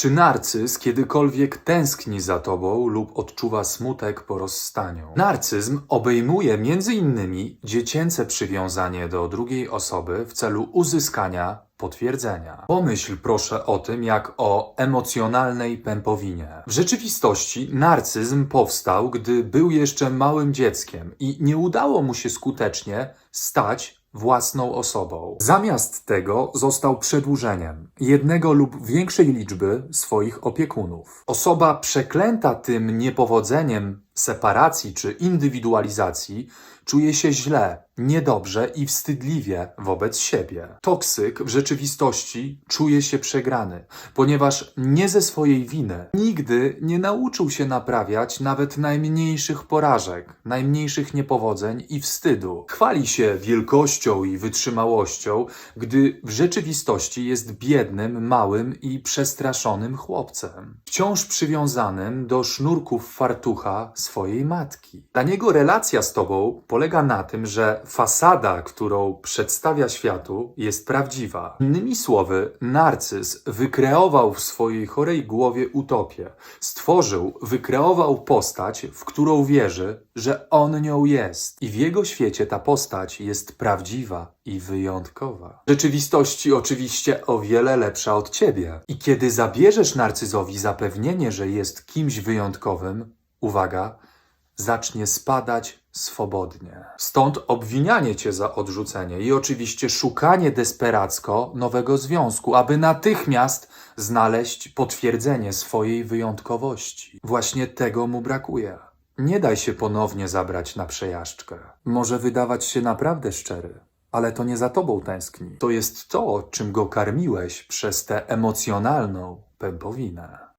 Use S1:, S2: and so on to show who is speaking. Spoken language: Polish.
S1: Czy narcyz kiedykolwiek tęskni za tobą lub odczuwa smutek po rozstaniu? Narcyzm obejmuje innymi dziecięce przywiązanie do drugiej osoby w celu uzyskania potwierdzenia. Pomyśl proszę o tym jak o emocjonalnej pępowinie. W rzeczywistości narcyzm powstał, gdy był jeszcze małym dzieckiem i nie udało mu się skutecznie stać własną osobą. Zamiast tego został przedłużeniem jednego lub większej liczby swoich opiekunów. Osoba przeklęta tym niepowodzeniem separacji czy indywidualizacji czuje się źle, niedobrze i wstydliwie wobec siebie. Toksyk w rzeczywistości czuje się przegrany, ponieważ nie ze swojej winy nigdy nie nauczył się naprawiać nawet najmniejszych porażek, najmniejszych niepowodzeń i wstydu. Chwali się wielkością i wytrzymałością, gdy w rzeczywistości jest biednym, małym i przestraszonym chłopcem, wciąż przywiązanym do sznurków fartucha swojej matki. Dla niego relacja z tobą polega na tym, że fasada, którą przedstawia światu, jest prawdziwa. Innymi słowy, narcyz wykreował w swojej chorej głowie utopię. Stworzył, wykreował postać, w którą wierzy, że on nią jest. I w jego świecie ta postać jest prawdziwa i wyjątkowa. Rzeczywistości oczywiście o wiele lepsza od ciebie. I kiedy zabierzesz narcyzowi zapewnienie, że jest kimś wyjątkowym, uwaga, zacznie spadać swobodnie. Stąd obwinianie cię za odrzucenie i oczywiście szukanie desperacko nowego związku, aby natychmiast znaleźć potwierdzenie swojej wyjątkowości. Właśnie tego mu brakuje. Nie daj się ponownie zabrać na przejażdżkę. Może wydawać się naprawdę szczery, ale to nie za tobą tęskni. To jest to, czym go karmiłeś przez tę emocjonalną pępowinę.